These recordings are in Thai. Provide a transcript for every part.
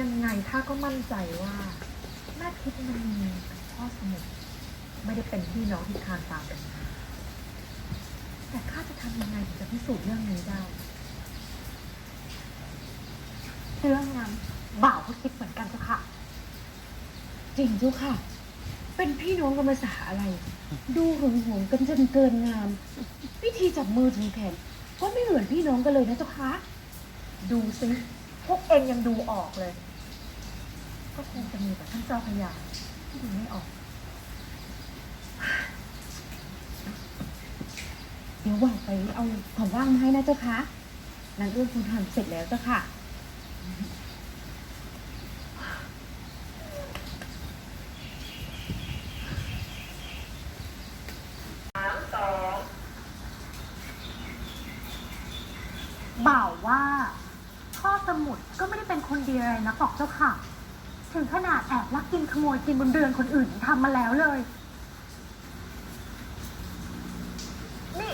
ยังไงข้าก็มั่นใจว่าแม่ทิพย์มันมีกับพ่อสมุทรไม่ได้เป็นพี่น้องที่คลานตามกันมาแต่ข้าจะทำยังไงถึงจะพิสูจน์เรื่องนี้ได้ เรื่องนั้นบ่าวก็คิดเหมือนกันเจ้าค่ะ จริงเจ้าค่ะ เป็นพี่น้องกันมาสาอะไร ดูหึงหวงกันจนเกินงาม วิธีจับมือถึงแขนก็ไม่เหมือนพี่น้องกันเลยนะเจ้าค่ะ ดูสิ พวกเองยังดูออกเลย ก็คงจะมีแต่ท่านเจ้าพระยาที่ดูไม่ออก เดี๋ยวว่าไปเอาของว่างมาให้นะเจ้าคะนางเอื้อคุณทำเสร็จแล้วเจ้าค่ะ บ่าวว่า พ่อสมุทรก็ไม่ได้เป็นคนดีอะไรนะบอกเจ้าค่ะ ถึงขนาดแอบลักกินขโมยกินบนเรือนคนอื่นทำมาแล้วเลย นี่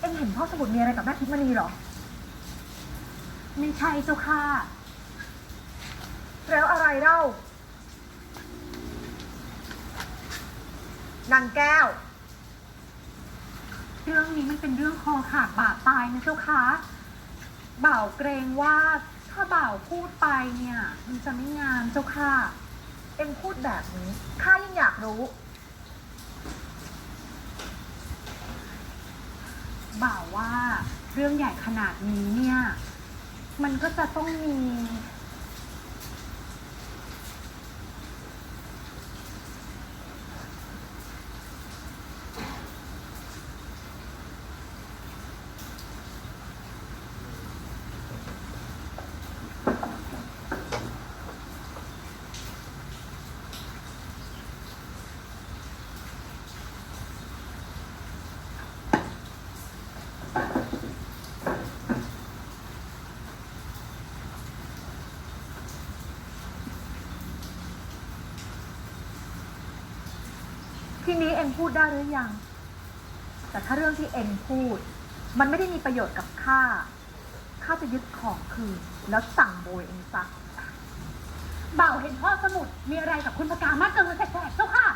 เอ็งเห็นพ่อสมุทรมีอะไรกับแม่ทิพมณีเหรอ ไม่ใช่เจ้าค่ะ แล้วอะไรเล่านางแก้ว เรื่องนี้มันเป็นเรื่องคอขาดบาดตายนะเจ้าค่ะบ่าวเกรงว่า ถ้าบ่าวพูดไปเนี่ยมันจะไม่งามเจ้าค่ะ เอ็มพูดแบบนี้ข้ายังอยากรู้ บ่าวว่าเรื่องใหญ่ขนาดนี้เนี่ย มันก็จะต้องมี ทีนี้เอ็งพูดได้หรือยัง แต่ถ้าเรื่องที่เอ็งพูด มันไม่ได้มีประโยชน์กับข้า ข้าจะยึดของคืน แล้วสั่งโบยเองซะบ่าเห็นพ่อสมุทรมีอะไรกับคุณพกามากเกินแสกๆเจ้าค่ะ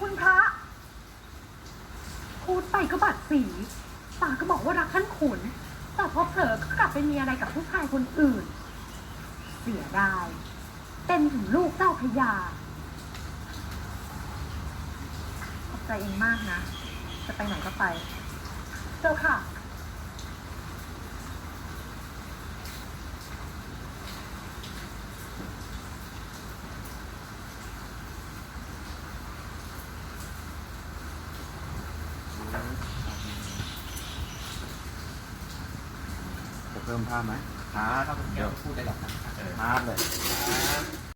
คุณพระ พูดไปก็บาดสีปากก็บอกว่ารักท่านขุน แต่พอเผลอก็กลับไปมีอะไรกับผู้ชายคนอื่น เสียดายเป็นถึงลูกเจ้าพยา ขอบ ใจเองมากนะ จะไปไหนก็ไป เจ้าค่ะ จะเพิ่มผ้าไหมหาถ้าเป็นแก้วพูดได้หรอกนะผ้าเลย